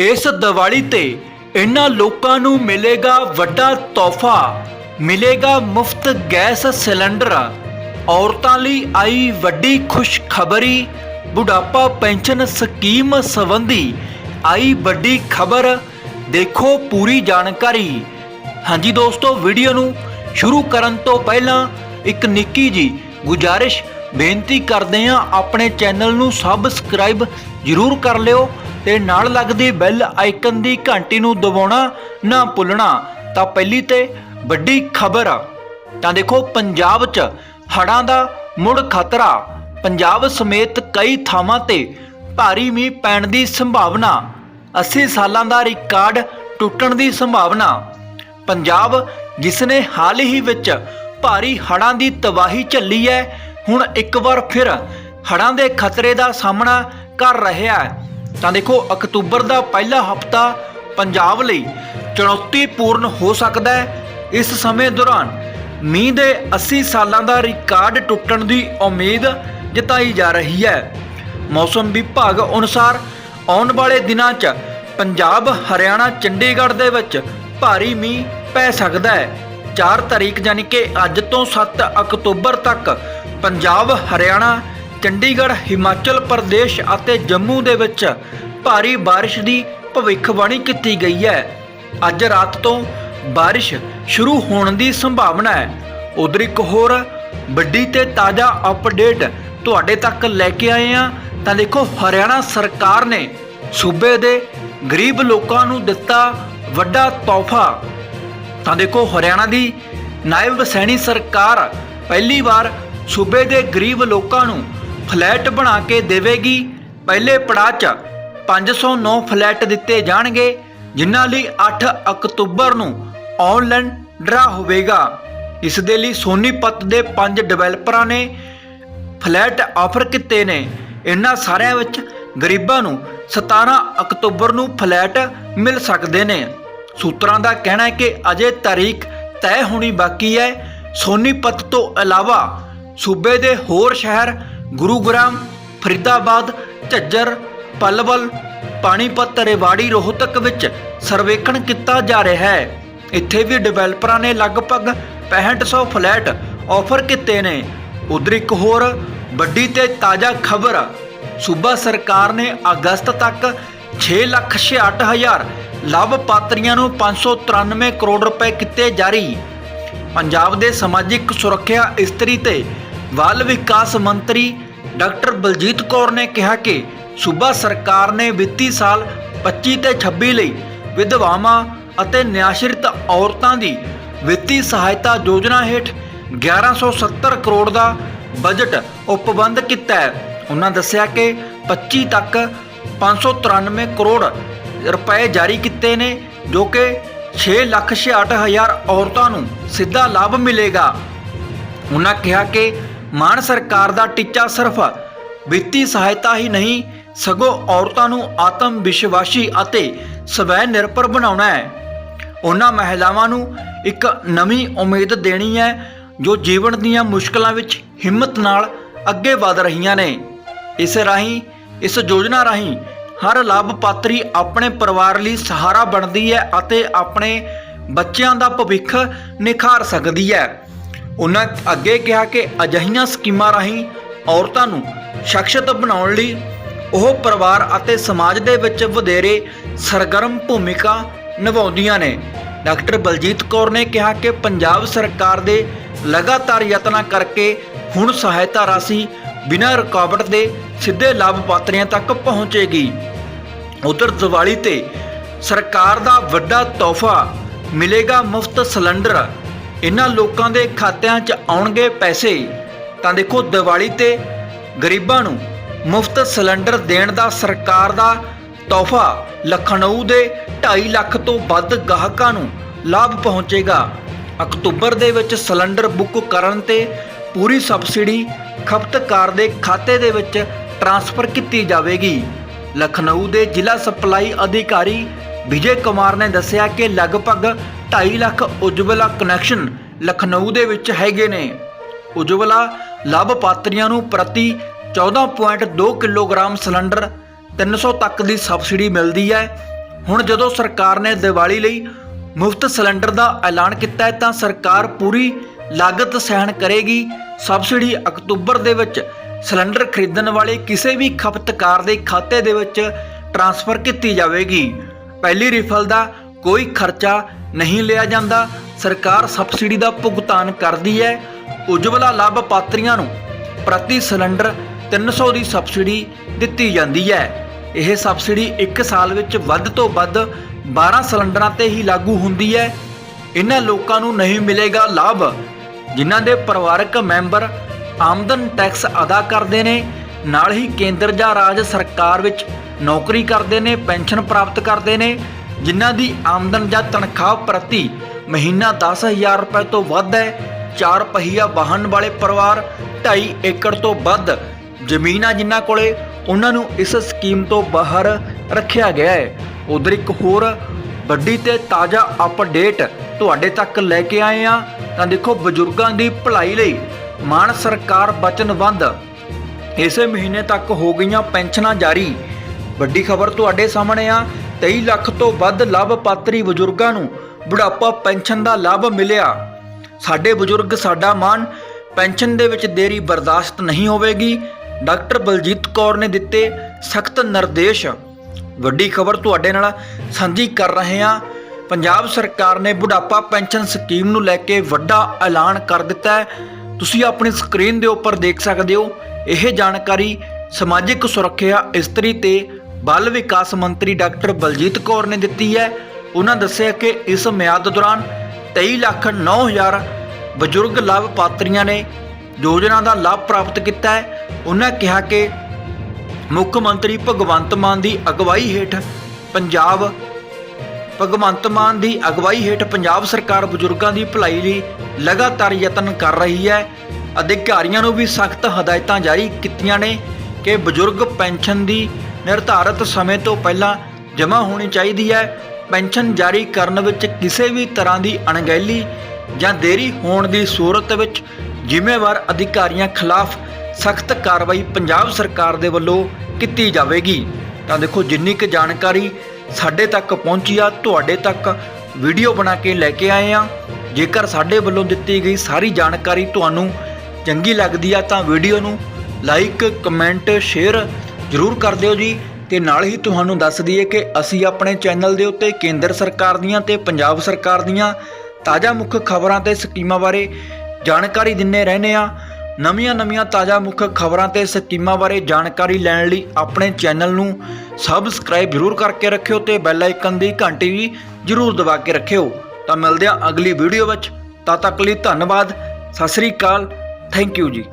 ਇਸ ਦੀਵਾਲੀ ਤੇ ਇਹਨਾਂ ਲੋਕਾਂ ਨੂੰ ਮਿਲੇਗਾ ਵੱਡਾ ਤੋਹਫਾ, ਮਿਲੇਗਾ ਮੁਫਤ ਗੈਸ ਸਿਲੰਡਰ। ਔਰਤਾਂ ਲਈ ਆਈ ਵੱਡੀ ਖੁਸ਼ਖਬਰੀ, ਬੁਢਾਪਾ ਪੈਨਸ਼ਨ ਸਕੀਮ ਸੰਬੰਧੀ ਆਈ ਵੱਡੀ ਖਬਰ। ਦੇਖੋ ਪੂਰੀ ਜਾਣਕਾਰੀ। ਹਾਂਜੀ ਦੋਸਤੋ, ਵੀਡੀਓ ਨੂੰ ਸ਼ੁਰੂ ਕਰਨ ਤੋਂ ਪਹਿਲਾਂ ਇੱਕ ਨਿੱਕੀ ਜੀ ਗੁਜਾਰਿਸ਼ ਬੇਨਤੀ ਕਰਦੇ ਹਾਂ ਆਪਣੇ ਚੈਨਲ ਨੂੰ ਸਬਸਕ੍ਰਾਈਬ ਜ਼ਰੂਰ ਕਰ ਲਿਓ ਤੇ ਨਾਲ ਲੱਗਦੀ ਬੈਲ ਆਈਕਨ ਦੀ ਘੰਟੀ ਨੂੰ ਦਬਾਉਣਾ ਨਾ ਭੁੱਲਣਾ। ਤਾਂ ਪਹਿਲੀ ਤੇ ਵੱਡੀ ਖਬਰ, ਤਾਂ ਦੇਖੋ ਪੰਜਾਬ 'ਚ ਹੜ੍ਹਾਂ ਦਾ ਮੁੜ ਖਤਰਾ। ਪੰਜਾਬ ਸਮੇਤ ਕਈ ਥਾਵਾਂ ਤੇ ਭਾਰੀ ਮੀਂਹ ਪੈਣ ਦੀ ਸੰਭਾਵਨਾ। 80 ਸਾਲਾਂ ਦਾ ਰਿਕਾਰਡ ਟੁੱਟਣ ਦੀ ਸੰਭਾਵਨਾ। ਪੰਜਾਬ, ਜਿਸ ਨੇ ਹਾਲ ਹੀ ਵਿੱਚ ਭਾਰੀ ਹੜ੍ਹਾਂ ਦੀ ਤਬਾਹੀ ਝੱਲੀ ਹੈ ਹੁਣ ਇੱਕ ਵਾਰ ਫਿਰ ਹੜ੍ਹਾਂ ਦੇ ਖਤਰੇ ਦਾ ਸਾਹਮਣਾ ਕਰ ਰਿਹਾ ਹੈ ਤਾਂ ਦੇਖੋ, ਅਕਤੂਬਰ ਦਾ ਪਹਿਲਾ ਹਫਤਾ ਪੰਜਾਬ ਲਈ ਚੁਣੌਤੀਪੂਰਨ ਹੋ ਸਕਦਾ ਹੈ। ਇਸ ਸਮੇਂ ਦੌਰਾਨ ਮੀਂਹ ਦੇ 80 ਸਾਲਾਂ ਦਾ ਰਿਕਾਰਡ ਟੁੱਟਣ ਦੀ ਉਮੀਦ ਜਤਾਈ ਜਾ ਰਹੀ ਹੈ। ਮੌਸਮ ਵਿਭਾਗ ਅਨੁਸਾਰ ਆਉਣ ਵਾਲੇ ਦਿਨਾਂ 'ਚ ਪੰਜਾਬ, ਹਰਿਆਣਾ, ਚੰਡੀਗੜ੍ਹ ਦੇ ਵਿੱਚ ਭਾਰੀ ਮੀਂਹ ਪੈ ਸਕਦਾ ਹੈ। 4 ਤਾਰੀਖ ਯਾਨੀ ਕਿ ਅੱਜ ਤੋਂ 7 ਅਕਤੂਬਰ ਤੱਕ ਪੰਜਾਬ, ਹਰਿਆਣਾ, ਚੰਡੀਗੜ੍ਹ, ਹਿਮਾਚਲ ਪ੍ਰਦੇਸ਼ ਅਤੇ ਜੰਮੂ ਦੇ ਵਿੱਚ ਭਾਰੀ ਬਾਰਿਸ਼ ਦੀ ਭਵਿੱਖਬਾਣੀ ਕੀਤੀ ਗਈ ਹੈ। ਅੱਜ ਰਾਤ ਤੋਂ ਬਾਰਿਸ਼ ਸ਼ੁਰੂ ਹੋਣ ਦੀ ਸੰਭਾਵਨਾ ਹੈ। ਉਧਰ ਇੱਕ ਹੋਰ ਵੱਡੀ ਤੇ ਤਾਜ਼ਾ ਅਪਡੇਟ ਤੁਹਾਡੇ ਤੱਕ ਲੈ ਕੇ ਆਏ ਹਾਂ। ਤਾਂ ਦੇਖੋ, ਹਰਿਆਣਾ ਸਰਕਾਰ ਨੇ ਸੂਬੇ ਦੇ ਗਰੀਬ ਲੋਕਾਂ ਨੂੰ ਦਿੱਤਾ ਵੱਡਾ ਤੋਹਫਾ। ਤਾਂ ਦੇਖੋ, ਹਰਿਆਣਾ ਦੀ ਨਾਇਬ ਸੈਣੀ ਸਰਕਾਰ ਪਹਿਲੀ ਵਾਰ ਸੂਬੇ ਦੇ ਗਰੀਬ ਲੋਕਾਂ ਨੂੰ ਫਲੈਟ ਬਣਾ ਕੇ ਦੇਵੇਗੀ। ਪਹਿਲੇ ਪੜਾਅ 'ਚ 509 ਫਲੈਟ ਦਿੱਤੇ ਜਾਣਗੇ, ਜਿਨ੍ਹਾਂ ਲਈ 8 ਅਕਤੂਬਰ ਨੂੰ ਆਨਲਾਈਨ ਡਰਾ ਹੋਵੇਗਾ। ਇਸ ਦੇ ਲਈ ਸੋਨੀਪਤ ਦੇ ਪੰਜ ਡਿਵੈਲਪਰਾਂ ਨੇ ਫਲੈਟ ਆਫਰ ਕੀਤੇ ਨੇ। ਇਹਨਾਂ ਸਾਰਿਆਂ ਵਿੱਚ ਗਰੀਬਾਂ ਨੂੰ 17 ਅਕਤੂਬਰ ਨੂੰ ਫਲੈਟ ਮਿਲ ਸਕਦੇ ਨੇ। ਸੂਤਰਾਂ ਦਾ ਕਹਿਣਾ ਹੈ ਕਿ ਅਜੇ ਤਾਰੀਖ ਤੈਅ ਹੋਣੀ ਬਾਕੀ ਹੈ। ਸੋਨੀਪਤ ਤੋਂ ਇਲਾਵਾ ਸੂਬੇ ਦੇ ਹੋਰ ਸ਼ਹਿਰ ਗੁਰੂਗ੍ਰਾਮ, ਫਰੀਦਾਬਾਦ, ਝੱਜਰ, ਪਲਵਲ, ਪਾਣੀਪਤ ਰੇਵਾੜੀ ਰੋਹਤਕ ਵਿੱਚ ਸਰਵੇਖਣ ਕੀਤਾ ਜਾ ਰਿਹਾ ਹੈ। ਇੱਥੇ ਵੀ ਡਿਵੈਲਪਰਾਂ ਨੇ ਲਗਭਗ 6500 ਫਲੈਟ ਆਫਰ ਕੀਤੇ ਨੇ। ਉਧਰ ਇੱਕ ਹੋਰ ਵੱਡੀ ਤੇ ਤਾਜ਼ਾ ਖਬਰ, ਸੂਬਾ ਸਰਕਾਰ ਨੇ ਅਗਸਤ ਤੱਕ 666000 ਲਾਭਪਾਤਰੀਆਂ ਨੂੰ 593 ਕਰੋੜ ਰੁਪਏ ਕੀਤੇ ਜਾਰੀ। ਪੰਜਾਬ ਦੇ ਸਮਾਜਿਕ ਸੁਰੱਖਿਆ ਇਸਤਰੀ ਤੇ ਬਾਲ ਵਿਕਾਸ ਮੰਤਰੀ ਡਾਕਟਰ ਬਲਜੀਤ ਕੌਰ ਨੇ ਕਿਹਾ ਕਿ ਸੂਬਾ ਸਰਕਾਰ ਨੇ ਵਿੱਤੀ ਸਾਲ 25 ਤੇ 26 ਲਈ ਵਿਧਵਾਵਾਂ ਅਤੇ ਨਿਆਸ਼ਰਿਤ ਔਰਤਾਂ ਦੀ ਵਿੱਤੀ ਸਹਾਇਤਾ ਯੋਜਨਾ ਹੇਠ 1170 ਕਰੋੜ ਦਾ ਬਜਟ ਉਪਬੰਧ ਕੀਤਾ ਹੈ। ਉਹਨਾਂ ਦੱਸਿਆ ਕਿ 25 ਤੱਕ 593 ਕਰੋੜ ਰੁਪਏ ਜਾਰੀ ਕੀਤੇ ਨੇ ਜੋ ਕਿ 6,66,000 ਔਰਤਾਂ ਨੂੰ ਸਿੱਧਾ ਲਾਭ ਮਿਲੇਗਾ। ਉਹਨਾਂ ਕਿਹਾ ਕਿ ਮਾਨ ਸਰਕਾਰ ਦਾ ਟੀਚਾ ਸਿਰਫ ਵਿੱਤੀ ਸਹਾਇਤਾ ਹੀ ਨਹੀਂ, ਸਗੋਂ ਔਰਤਾਂ ਨੂੰ ਆਤਮ ਵਿਸ਼ਵਾਸੀ ਅਤੇ ਸਵੈ ਨਿਰਭਰ ਬਣਾਉਣਾ ਹੈ। ਉਹਨਾਂ ਮਹਿਲਾਵਾਂ ਨੂੰ ਇੱਕ ਨਵੀਂ ਉਮੀਦ ਦੇਣੀ ਹੈ, ਜੋ ਜੀਵਨ ਦੀਆਂ ਮੁਸ਼ਕਲਾਂ ਵਿੱਚ ਹਿੰਮਤ ਨਾਲ ਅੱਗੇ ਵਧ ਰਹੀਆਂ ਨੇ। ਇਸ ਰਾਹੀਂ, ਇਸ ਯੋਜਨਾ ਰਾਹੀਂ ਹਰ ਲਾਭਪਾਤਰੀ ਆਪਣੇ ਪਰਿਵਾਰ ਲਈ ਸਹਾਰਾ ਬਣਦੀ ਹੈ ਅਤੇ ਆਪਣੇ ਬੱਚਿਆਂ ਦਾ ਭਵਿੱਖ ਨਿਖਾਰ ਸਕਦੀ ਹੈ। ਉਹਨਾਂ ਅੱਗੇ ਕਿਹਾ ਕਿ ਅਜਿਹੀਆਂ ਸਕੀਮਾਂ ਰਾਹੀਂ ਔਰਤਾਂ ਨੂੰ ਸ਼ਖਸ਼ਤ ਬਣਾਉਣ ਲਈ ਉਹ ਪਰਿਵਾਰ ਅਤੇ ਸਮਾਜ ਦੇ ਵਿੱਚ ਵਧੇਰੇ ਸਰਗਰਮ ਭੂਮਿਕਾ ਨਿਭਾਉਂਦੀਆਂ ਨੇ। ਡਾਕਟਰ ਬਲਜੀਤ ਕੌਰ ਨੇ ਕਿਹਾ ਕਿ ਪੰਜਾਬ ਸਰਕਾਰ ਦੇ ਲਗਾਤਾਰ ਯਤਨਾਂ ਕਰਕੇ ਹੁਣ ਸਹਾਇਤਾ ਰਾਸ਼ੀ ਬਿਨਾਂ ਰੁਕਾਵਟ ਦੇ ਸਿੱਧੇ ਲਾਭਪਾਤਰੀਆਂ ਤੱਕ ਪਹੁੰਚੇਗੀ। ਉਧਰ ਦੀਵਾਲੀ ਤੇ ਸਰਕਾਰ ਦਾ ਵੱਡਾ ਤੋਹਫਾ ਮਿਲੇਗਾ ਮੁਫਤ ਸਿਲੰਡਰ ਇਹਨਾਂ ਲੋਕਾਂ ਦੇ ਖਾਤਿਆਂ 'ਚ ਆਉਣਗੇ ਪੈਸੇ, ਤਾਂ ਦੇਖੋ ਦੀਵਾਲੀ ਤੇ ਗਰੀਬਾਂ ਨੂੰ ਮੁਫਤ ਸਿਲੰਡਰ ਦੇਣ ਦਾ ਸਰਕਾਰ ਦਾ ਤੋਹਫਾ, ਲਖਨਊ ਦੇ 2.5 ਲੱਖ ਤੋਂ ਵੱਧ ਗਾਹਕਾਂ ਨੂੰ ਲਾਭ ਪਹੁੰਚੇਗਾ। ਅਕਤੂਬਰ ਦੇ ਵਿੱਚ ਸਿਲੰਡਰ ਬੁੱਕ ਕਰਨ ਤੇ ਪੂਰੀ ਸਬਸਿਡੀ ਖਪਤਕਾਰ ਦੇ ਖਾਤੇ ਦੇ ਵਿੱਚ ਟ੍ਰਾਂਸਫਰ ਕੀਤੀ ਜਾਵੇਗੀ। ਲਖਨਊ ਦੇ ਜ਼ਿਲ੍ਹਾ ਸਪਲਾਈ ਅਧਿਕਾਰੀ ਵਿਜੇ ਕੁਮਾਰ ਨੇ ਦੱਸਿਆ ਕਿ ਲਗਭਗ 2.5 ਲੱਖ ਉਜਵਲਾ ਕਨੈਕਸ਼ਨ ਲਖਨਊ ਦੇ ਵਿੱਚ ਹੈਗੇ ਨੇ। ਉਜਵਲਾ ਲਾਭਪਾਤਰੀਆਂ ਨੂੰ ਪ੍ਰਤੀ 14.2 ਕਿਲੋਗ੍ਰਾਮ ਸਿਲੰਡਰ 300 ਤੱਕ ਦੀ ਸਬਸਿਡੀ ਮਿਲਦੀ ਹੈ। ਹੁਣ ਜਦੋਂ ਸਰਕਾਰ ਨੇ ਦੀਵਾਲੀ ਲਈ ਮੁਫਤ ਸਿਲੰਡਰ ਦਾ ਐਲਾਨ ਕੀਤਾ ਹੈ, ਤਾਂ ਸਰਕਾਰ ਪੂਰੀ ਲਾਗਤ ਸਹਿਣ ਕਰੇਗੀ। ਸਬਸਿਡੀ ਅਕਤੂਬਰ ਦੇ ਵਿੱਚ ਸਿਲੰਡਰ ਖਰੀਦਣ ਵਾਲੇ ਕਿਸੇ ਵੀ ਖਪਤਕਾਰ ਦੇ ਖਾਤੇ ਦੇ ਵਿੱਚ ਟ੍ਰਾਂਸਫਰ ਕੀਤੀ ਜਾਵੇਗੀ। ਪਹਿਲੀ ਰਿਫਲ ਦਾ ਕੋਈ ਖਰਚਾ ਨਹੀਂ ਲਿਆ ਜਾਂਦਾ। ਸਰਕਾਰ ਸਬਸਿਡੀ ਦਾ ਭੁਗਤਾਨ ਕਰਦੀ ਹੈ। ਉਜਵਲਾ ਲਾਭਪਾਤਰੀਆਂ ਨੂੰ ਪ੍ਰਤੀ ਸਿਲੰਡਰ 300 ਦੀ ਸਬਸਿਡੀ ਦਿੱਤੀ ਜਾਂਦੀ ਹੈ। ਇਹ ਸਬਸਿਡੀ 1 ਸਾਲ ਵਿੱਚ ਵੱਧ ਤੋਂ ਵੱਧ 12 ਸਿਲੰਡਰਾਂ ਤੇ ਹੀ ਲਾਗੂ ਹੁੰਦੀ ਹੈ। ਇਹਨਾਂ ਲੋਕਾਂ ਨੂੰ ਨਹੀਂ ਮਿਲੇਗਾ ਲਾਭ, ਜਿਨ੍ਹਾਂ ਦੇ ਪਰਿਵਾਰਕ ਮੈਂਬਰ ਆਮਦਨ ਟੈਕਸ ਅਦਾ ਕਰਦੇ ਨੇ। ਨਾਲ ਹੀ ਕੇਂਦਰ ਜਾਂ ਰਾਜ ਸਰਕਾਰ ਵਿੱਚ ਨੌਕਰੀ ਕਰਦੇ ਨੇ, ਪੈਨਸ਼ਨ ਪ੍ਰਾਪਤ ਕਰਦੇ ਨੇ। ਜਿਨ੍ਹਾਂ ਦੀ ਆਮਦਨ ਜਾਂ ਤਨਖਾਹ ਪ੍ਰਤੀ ਮਹੀਨਾ 10000 ਰੁਪਏ ਤੋਂ ਵੱਧ ਹੈ। ਚਾਰ ਪਹੀਆ ਵਾਹਨ ਵਾਲੇ ਪਰਿਵਾਰ 2.5 ਏਕੜ ਤੋਂ ਵੱਧ ਜ਼ਮੀਨ ਆ ਜਿਨ੍ਹਾਂ ਕੋਲੇ ਉਹਨਾਂ ਨੂੰ ਇਸ ਸਕੀਮ ਤੋਂ ਬਾਹਰ ਰੱਖਿਆ ਗਿਆ ਹੈ। ਉਧਰ ਇੱਕ ਹੋਰ ਵੱਡੀ ਤੇ ਤਾਜ਼ਾ ਅਪਡੇਟ ਤੁਹਾਡੇ ਤੱਕ ਲੈ ਕੇ ਆਏ ਆ ਤਾਂ ਦੇਖੋ, ਬਜ਼ੁਰਗਾਂ ਦੀ ਭਲਾਈ ਲਈ ਮਾਨ ਸਰਕਾਰ ਵਚਨਬੰਦ ਇਸੇ ਮਹੀਨੇ ਤੱਕ ਹੋ ਗਈਆਂ ਪੈਨਸ਼ਨਾਂ ਜਾਰੀ। ਵੱਡੀ ਖਬਰ ਤੁਹਾਡੇ ਸਾਹਮਣੇ ਆ। 23 ਲੱਖ ਤੋਂ ਵੱਧ ਲਾਭਪਾਤਰੀ ਬਜ਼ੁਰਗਾਂ ਨੂੰ ਬੁਢਾਪਾ ਪੈਨਸ਼ਨ ਦਾ ਲਾਭ ਮਿਲਿਆ। ਸਾਡੇ ਬਜ਼ੁਰਗ, ਸਾਡਾ ਮਾਨ, ਪੈਨਸ਼ਨ ਦੇ ਵਿੱਚ ਦੇਰੀ ਬਰਦਾਸ਼ਤ ਨਹੀਂ ਹੋਵੇਗੀ। ਡਾਕਟਰ ਬਲਜੀਤ ਕੌਰ ਨੇ ਦਿੱਤੇ ਸਖਤ ਨਿਰਦੇਸ਼। ਵੱਡੀ ਖਬਰ ਤੁਹਾਡੇ ਨਾਲ ਸਾਂਝੀ ਕਰ ਰਹੇ ਹਾਂ। ਪੰਜਾਬ ਸਰਕਾਰ ਨੇ ਬੁਢਾਪਾ ਪੈਨਸ਼ਨ ਸਕੀਮ ਨੂੰ ਲੈ ਕੇ ਵੱਡਾ ਐਲਾਨ ਕਰ ਦਿੱਤਾ ਹੈ। ਤੁਸੀਂ ਆਪਣੀ ਸਕਰੀਨ ਦੇ ਉੱਪਰ ਦੇਖ ਸਕਦੇ ਹੋ। ਇਹ ਜਾਣਕਾਰੀ ਸਮਾਜਿਕ ਸੁਰੱਖਿਆ ਇਸਤਰੀ ਤੇ ਬਾਲ ਵਿਕਾਸ ਮੰਤਰੀ ਡਾਕਟਰ ਬਲਜੀਤ ਕੌਰ ਨੇ ਦਿੱਤੀ ਹੈ। ਉਹਨਾਂ ਦੱਸਿਆ ਕਿ ਇਸ ਮਿਆਦ ਦੌਰਾਨ 23 ਲੱਖ 9 ਹਜ਼ਾਰ ਬਜ਼ੁਰਗ ਲਾਭਪਾਤਰੀਆਂ ਨੇ ਯੋਜਨਾ ਦਾ ਲਾਭ ਪ੍ਰਾਪਤ ਕੀਤਾ ਹੈ। ਉਹਨਾਂ ਕਿਹਾ ਕਿ ਮੁੱਖ ਮੰਤਰੀ ਭਗਵੰਤ ਮਾਨ ਦੀ ਅਗਵਾਈ ਹੇਠ ਪੰਜਾਬ, ਭਗਵੰਤ ਮਾਨ ਦੀ ਅਗਵਾਈ ਹੇਠ ਪੰਜਾਬ ਸਰਕਾਰ ਬਜ਼ੁਰਗਾਂ ਦੀ ਭਲਾਈ ਲਈ ਲਗਾਤਾਰ ਯਤਨ ਕਰ ਰਹੀ ਹੈ। ਅਧਿਕਾਰੀਆਂ ਨੂੰ ਵੀ ਸਖਤ ਹਦਾਇਤਾਂ ਜਾਰੀ ਕੀਤੀਆਂ ਨੇ ਕਿ ਬਜ਼ੁਰਗ ਪੈਨਸ਼ਨ ਦੀ ਨਿਰਧਾਰਤ ਸਮੇਂ ਤੋਂ ਪਹਿਲਾਂ ਜਮ੍ਹਾਂ ਹੋਣੀ ਚਾਹੀਦੀ ਹੈ। ਪੈਨਸ਼ਨ ਜਾਰੀ ਕਰਨ ਵਿੱਚ ਕਿਸੇ ਵੀ ਤਰ੍ਹਾਂ ਦੀ ਅਣਗਹਿਲੀ ਜਾਂ ਦੇਰੀ ਹੋਣ ਦੀ ਸੂਰਤ ਵਿੱਚ ਜ਼ਿੰਮੇਵਾਰ ਅਧਿਕਾਰੀਆਂ ਖਿਲਾਫ ਸਖਤ ਕਾਰਵਾਈ ਪੰਜਾਬ ਸਰਕਾਰ ਦੇ ਵੱਲੋਂ ਕੀਤੀ ਜਾਵੇਗੀ। ਤਾਂ ਦੇਖੋ, ਜਿੰਨੀ ਕੁ ਜਾਣਕਾਰੀ ਸਾਡੇ ਤੱਕ ਪਹੁੰਚੀ ਆ, ਤੁਹਾਡੇ ਤੱਕ ਵੀਡੀਓ ਬਣਾ ਕੇ ਲੈ ਕੇ ਆਏ ਆ। ਜੇਕਰ ਸਾਡੇ ਵੱਲੋਂ ਦਿੱਤੀ ਗਈ ਸਾਰੀ ਜਾਣਕਾਰੀ ਤੁਹਾਨੂੰ ਚੰਗੀ ਲੱਗਦੀ ਆ, ਤਾਂ ਵੀਡੀਓ ਨੂੰ ਲਾਈਕ, ਕਮੈਂਟ, ਸ਼ੇਅਰ ਜ਼ਰੂਰ ਕਰ ਦਿਓ ਜੀ ਤੇ ਨਾਲ ਹੀ ਤੁਹਾਨੂੰ ਦੱਸ ਦਈਏ ਕਿ ਅਸੀਂ ਆਪਣੇ ਚੈਨਲ ਦੇ ਉੱਤੇ ਕੇਂਦਰ ਸਰਕਾਰ ਦੀਆਂ ਤੇ ਪੰਜਾਬ ਸਰਕਾਰ ਦੀਆਂ ਤਾਜ਼ਾ ਮੁੱਖ ਖਬਰਾਂ ਤੇ ਸਕੀਮਾਂ ਬਾਰੇ ਜਾਣਕਾਰੀ ਦਿੰਨੇ ਰਹਿੰਦੇ ਆ ਨਵੀਆਂ-ਨਵੀਆਂ ਤਾਜ਼ਾ ਮੁੱਖ ਖਬਰਾਂ ਤੇ ਸਕੀਮਾਂ ਬਾਰੇ ਜਾਣਕਾਰੀ ਲੈਣ ਲਈ ਆਪਣੇ ਚੈਨਲ ਨੂੰ ਸਬਸਕ੍ਰਾਈਬ ਜ਼ਰੂਰ ਕਰਕੇ ਰੱਖਿਓ ਤੇ ਬੈਲ ਆਈਕਨ ਦੀ ਘੰਟੀ ਵੀ ਜ਼ਰੂਰ ਦਬਾ ਕੇ ਰੱਖਿਓ। ਤਾਂ ਮਿਲਦੇ ਹਾਂ ਅਗਲੀ ਵੀਡੀਓ ਵਿੱਚ। ਤਦ ਤੱਕ ਲਈ ਧੰਨਵਾਦ। ਸਤਿ ਸ੍ਰੀ ਅਕਾਲ। ਥੈਂਕ ਯੂ ਜੀ।